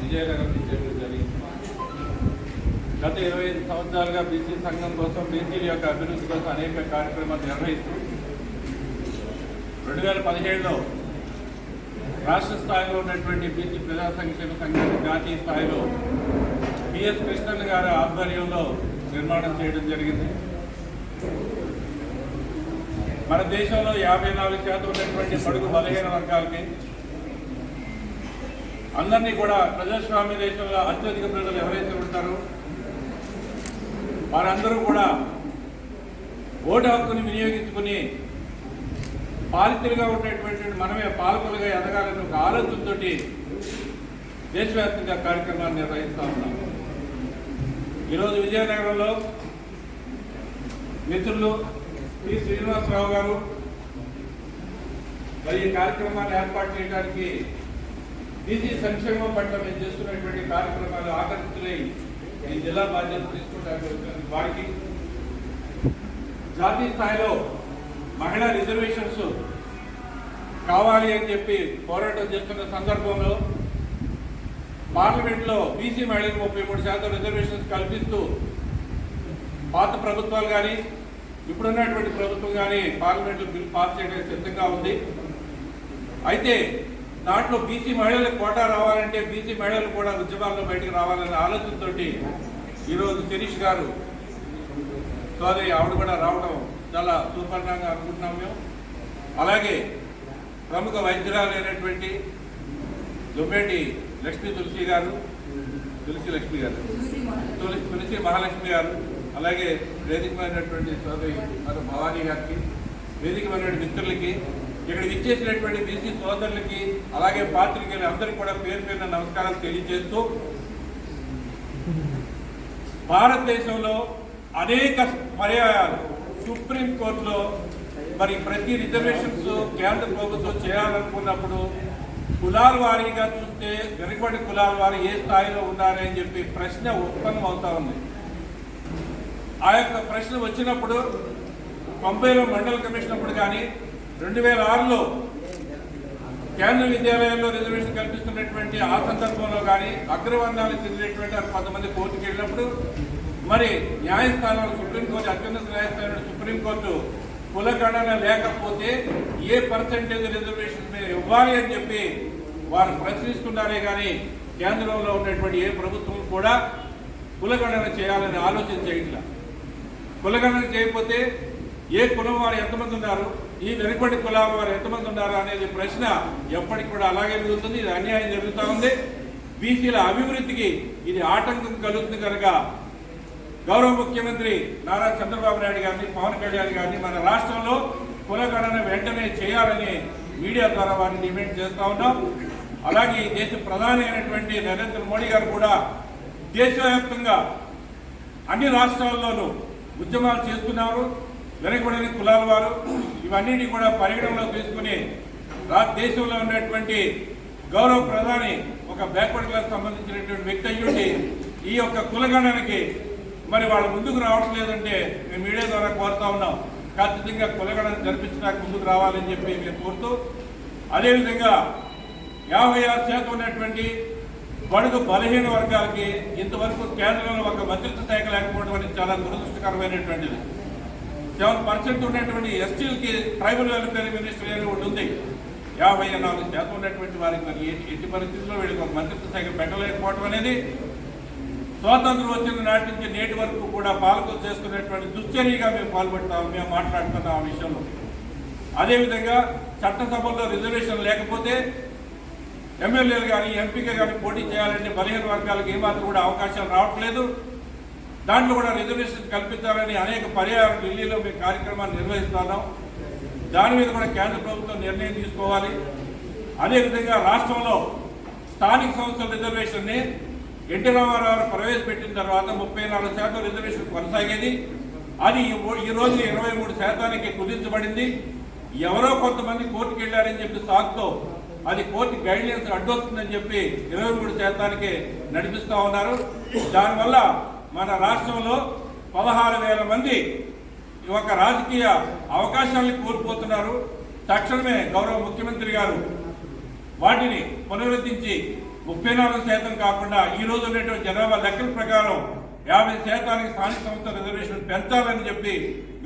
విజయనగరం చేయడం జరిగింది. గత ఇరవై ఐదు సంవత్సరాలుగా బీసీ సంఘం కోసం బీసీల యొక్క అభివృద్ధి కోసం అనేక కార్యక్రమాలు నిర్వహిస్తూ రెండు వేల పదిహేడులో రాష్ట్ర స్థాయిలో ఉన్నటువంటి బీసీ ప్రజా సంక్షేమ సంఘాన్ని జాతీయ స్థాయిలో బిఎస్ కృష్ణన్ గారి ఆధ్వర్యంలో నిర్మాణం చేయడం జరిగింది. మన దేశంలో యాభై నాలుగు శాతం ఉన్నటువంటి పడుగు బలహీన వర్గాలకి అందరినీ కూడా ప్రజాస్వామ్య దేశంలో అత్యధిక ప్రజలు ఎవరైతే ఉంటారో వారందరూ కూడా ఓటు హక్కుని వినియోగించుకుని పాలితులుగా ఉండేటువంటి మనమే పాలకులుగా ఎదగాలని ఒక ఆలోచనతో దేశవ్యాప్తంగా కార్యక్రమాలు నిర్వహిస్తూ ఉన్నాం. ఈరోజు విజయనగరంలో మిత్రులు శ్రీ శ్రీనివాసరావు గారు మరి ఈ కార్యక్రమాన్ని ఏర్పాటు చేయడానికి బీసీ సంక్షేమం పట్ల మేము చేస్తున్నటువంటి కార్యక్రమాలు ఆకర్షితులై ఈ జిల్లా బాధ్యత తీసుకుంటానికి వారికి జాతీయ స్థాయిలో మహిళా రిజర్వేషన్స్ కావాలి అని చెప్పి పోరాటం చేస్తున్న సందర్భంలో పార్లమెంట్లో బీసీ మహిళలకు ముప్పై మూడు శాతం రిజర్వేషన్స్ కల్పిస్తూ పాత ప్రభుత్వాలు కానీ ఇప్పుడున్నటువంటి ప్రభుత్వం కానీ పార్లమెంట్లో బిల్ పాస్ చేయడానికి సిద్ధంగా ఉంది. అయితే దాంట్లో బీసీ మహిళలకు కోటా రావాలంటే బీసీ మహిళలు కూడా ఉద్యమాల్లో బయటకు రావాలనే ఆలోచనతో ఈరోజు శిరీష్ గారు సోదరి ఆవిడ కూడా రావడం చాలా సూపర్ణంగా అనుకుంటున్నాం మేము. అలాగే ప్రముఖ వైద్యురాలైనటువంటి దుమ్మేటి లక్ష్మీ తులసి గారు తులసి లక్ష్మి గారు తులసి తులసి మహాలక్ష్మి గారు అలాగే వేదికమైనటువంటి సోదరి భవానీ గారికి వేదికమైనటువంటి మిత్రులకి ఇక్కడ ఇచ్చేసినటువంటి బీసీ సోదరులకి అలాగే పాత్రికేయులు అందరికీ కూడా పేరు పేరున నమస్కారం తెలియజేస్తూ భారతదేశంలో అనేక పర్యాయాలు సుప్రీంకోర్టులో మరి ప్రతి రిజర్వేషన్స్ కేంద్ర ప్రభుత్వం చేయాలనుకున్నప్పుడు కులాల వారీగా చూస్తే వెనుకబడి కులాల వారు ఏ స్థాయిలో ఉన్నారని చెప్పి ప్రశ్న ఉత్పన్నం అవుతా ఉంది. ఆ యొక్క ప్రశ్న వచ్చినప్పుడు తొంభైలో మండల కమిషన్ అప్పుడు కానీ రెండు వేల ఆరులో కేంద్ర విద్యాలయాల్లో రిజర్వేషన్ కల్పిస్తున్నటువంటి ఆ సందర్భంలో కానీ అగ్రవర్ణాలకు చెందినటువంటి కొంతమంది కోర్టుకు వెళ్ళినప్పుడు మరి న్యాయస్థానాలు సుప్రీంకోర్టు అత్యున్నత న్యాయస్థానం సుప్రీంకోర్టు కులగణన లేకపోతే ఏ పర్సంటేజ్ రిజర్వేషన్ మీద ఇవ్వాలి అని చెప్పి వారు ప్రశ్నిస్తున్నారే కానీ కేంద్రంలో ఉన్నటువంటి ఏ ప్రభుత్వం కూడా కులగణన చేయాలని ఆలోచన చేయట్లా. కులగణన చేయకపోతే ఏ కులం వారు ఎంతమంది ఉన్నారు? ఈ వెనుకబడి కులాల వారు ఎంతమంది ఉన్నారు అనేది ప్రశ్న ఎప్పటికి కూడా అలాగే మిగులుతుంది. ఇది అన్యాయం జరుగుతూ ఉంది. బీసీల అభివృద్ధికి ఇది ఆటంకం కలుగుతుంది కనుక గౌరవ ముఖ్యమంత్రి నారా చంద్రబాబు నాయుడు గారిని పవన్ కళ్యాణ్ గారిని మన రాష్ట్రంలో కులగణన వెంటనే చేయాలని మీడియా ద్వారా వారిని డిమాండ్ చేస్తూ ఉన్నాం. అలాగే ఈ దేశ ప్రధాని అయినటువంటి నరేంద్ర మోడీ గారు కూడా దేశవ్యాప్తంగా అన్ని రాష్ట్రాల్లోనూ ఉద్యమాలు చేస్తున్నారు. వెనకబడిన కులాల వారు ఇవన్నీ కూడా పరిగణనలో తీసుకుని దేశంలో ఉన్నటువంటి గౌరవ ప్రధాని ఒక బ్యాక్వర్డ్ క్లాస్ సంబంధించినటువంటి వ్యక్తి అయ్యుండి ఈ యొక్క కులగణనకి మరి వాళ్ళు ముందుకు రావడం లేదంటే మేము మీడియా ద్వారా కోరుతా ఉన్నాం. ఖచ్చితంగా కులగణన జరిపించడానికి ముందుకు రావాలని చెప్పి మేము కోరుతూ అదేవిధంగా యాభై ఆరు శాతం ఉన్నటువంటి బడుగు బలహీన వర్గాలకి ఇంతవరకు కేంద్రంలో ఒక మంత్రిత్వ శాఖ లేకపోవడం అనేది చాలా దురదృష్టకరమైనటువంటిది. సెవెన్ పర్సెంట్ ఉన్నటువంటి ఎస్టీలకి ట్రైబల్ వెల్ఫేర్ మినిస్టర్ అని ఒకటి ఉంది. యాభై నాలుగు శాతం ఉన్నటువంటి వారికి మరి ఎట్టి- పరిస్థితుల్లో వీళ్ళకి ఒక మంత్రిత్వ శాఖ పెట్టలేకపోవడం అనేది స్వాతంత్రం వచ్చిన నాటి నుంచి నేటి వరకు కూడా పాలకులు చేస్తున్నటువంటి దుశ్చర్యగా మేము పాల్పడతాం మేము మాట్లాడుతున్నాం ఆ విషయంలో. అదేవిధంగా చట్టసభల్లో రిజర్వేషన్ లేకపోతే ఎమ్మెల్యేలు కానీ ఎంపీగా కానీ పోటీ చేయాలంటే బలహీన వర్గాలకు ఏమాత్రం కూడా అవకాశాలు రావట్లేదు. దాంట్లో కూడా రిజర్వేషన్ కల్పించాలని అనేక పర్యాయాలు ఢిల్లీలో మేము కార్యక్రమాలు నిర్వహిస్తున్నాం. దాని మీద కూడా కేంద్ర ప్రభుత్వం నిర్ణయం తీసుకోవాలి. అదేవిధంగా రాష్ట్రంలో స్థానిక సంస్థల రిజర్వేషన్ని ఎన్టీ రామారావు ప్రవేశపెట్టిన తర్వాత ముప్పై నాలుగు శాతం రిజర్వేషన్ కొనసాగేది. అది ఈ ఓ- ఈ రోజు ఇరవై మూడు శాతానికి కుదించబడింది. ఎవరో కొంతమంది కోర్టుకు వెళ్ళారని చెప్పి సాగుతో అది కోర్టు గైడ్లైన్స్ అడ్డొస్తుందని చెప్పి ఇరవై మూడు శాతానికి నడిపిస్తూ ఉన్నారు. దానివల్ల మన రాష్ట్రంలో పదహారు వేల మంది ఈ ఒక రాజకీయ అవకాశాలను కోల్పోతున్నారు. తక్షణమే గౌరవ ముఖ్యమంత్రి గారు వాటిని పునరుద్ధరించి ముప్పై నాలుగు శాతం కాకుండా ఈ రోజు ఉండేటువంటి జనాభా లెక్కల ప్రకారం యాభై శాతానికి స్థానిక సంస్థల రిజర్వేషన్ పెంచాలని చెప్పి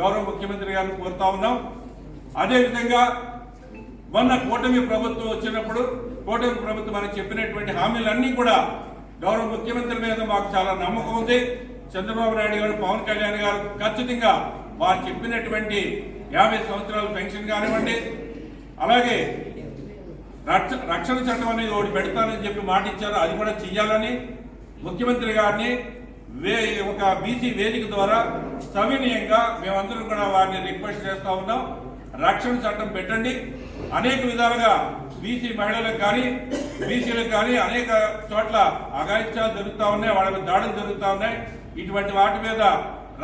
గౌరవ ముఖ్యమంత్రి గారిని కోరుతా ఉన్నాం. అదేవిధంగా మొన్న కూటమి ప్రభుత్వం వచ్చినప్పుడు కూటమి ప్రభుత్వం మనకు చెప్పినటువంటి హామీలన్నీ కూడా గౌరవ ముఖ్యమంత్రి మీద మాకు చాలా నమ్మకం ఉంది. చంద్రబాబు నాయుడు గారు పవన్ కళ్యాణ్ గారు ఖచ్చితంగా వారు చెప్పినటువంటి యాభై సంవత్సరాల పెన్షన్ కానివ్వండి అలాగే రక్ష రక్షణ చట్టం అనేది ఒకటి పెడతానని చెప్పి మాట ఇచ్చారు. అది కూడా చెయ్యాలని ముఖ్యమంత్రి గారిని వే ఒక బీసీ వేదిక ద్వారా సవినీయంగా మేమందరం కూడా వారిని రిక్వెస్ట్ చేస్తా ఉన్నాం. రక్షణ చట్టం పెట్టండి. అనేక విధాలుగా బీసీ మహిళలకు కానీ బీసీలకు కానీ అనేక చోట్ల అఘాయిత్యాలు జరుగుతూ ఉన్నాయి వాళ్ళ మీద దాడులు జరుగుతూ ఉన్నాయి. ఇటువంటి వాటి మీద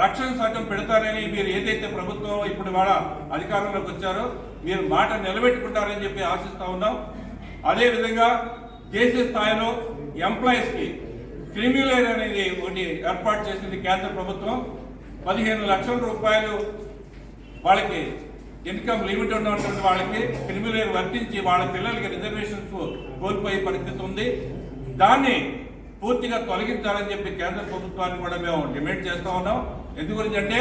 రక్షణ చట్టం పెడతారని మీరు ఏదైతే ప్రభుత్వం ఇప్పుడు వాళ్ళ అధికారంలోకి వచ్చారో మీరు మాట నిలబెట్టుకుంటారని చెప్పి ఆశిస్తూ ఉన్నాం. అదేవిధంగా దేశ స్థాయిలో ఎంప్లాయీస్కి క్రిమిలేర్ అనేది ఒకటి ఏర్పాటు చేసింది కేంద్ర ప్రభుత్వం. పదిహేను లక్షల రూపాయలు వాళ్ళకి ఇన్కమ్ లిమిట్ ఉన్నటువంటి వాళ్ళకి క్రిమిలేర్ వర్తించి వాళ్ళ పిల్లలకి రిజర్వేషన్స్ కోల్పోయే పరిస్థితి ఉంది. దాన్ని పూర్తిగా తొలగించాలని చెప్పి కేంద్ర ప్రభుత్వాన్ని కూడా మేము డిమాండ్ చేస్తూ ఉన్నాం. ఎందు గురించి అంటే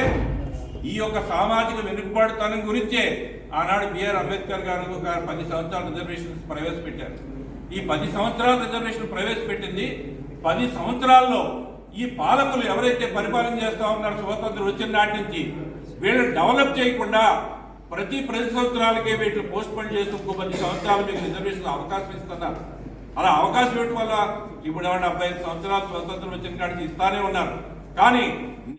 ఈ యొక్క సామాజిక వెనుకబాటుతనం గురించే ఆనాడు బిఆర్ అంబేద్కర్ గారు పది సంవత్సరాల రిజర్వేషన్స్ ప్రవేశపెట్టారు. ఈ పది సంవత్సరాల రిజర్వేషన్ ప్రవేశపెట్టింది. పది సంవత్సరాల్లో ఈ పాలకులు ఎవరైతే పరిపాలన చేస్తూ ఉన్నారో స్వతంత్రం వచ్చిన నాటి నుంచి వీళ్ళని డెవలప్ చేయకుండా ప్రతి పది సంవత్సరాలకే వీటిని పోస్ట్ పోన్ చేస్తూ ఇంకో పది సంవత్సరాలు మీకు రిజర్వేషన్ అవకాశం ఇస్తున్నారు. అలా అవకాశం ఇవ్వడం వల్ల ఇప్పుడు ఏమన్నా డెబ్బై ఐదు సంవత్సరాలు స్వతంత్రం వచ్చిన కాడికి ఇస్తానే ఉన్నారు. కానీ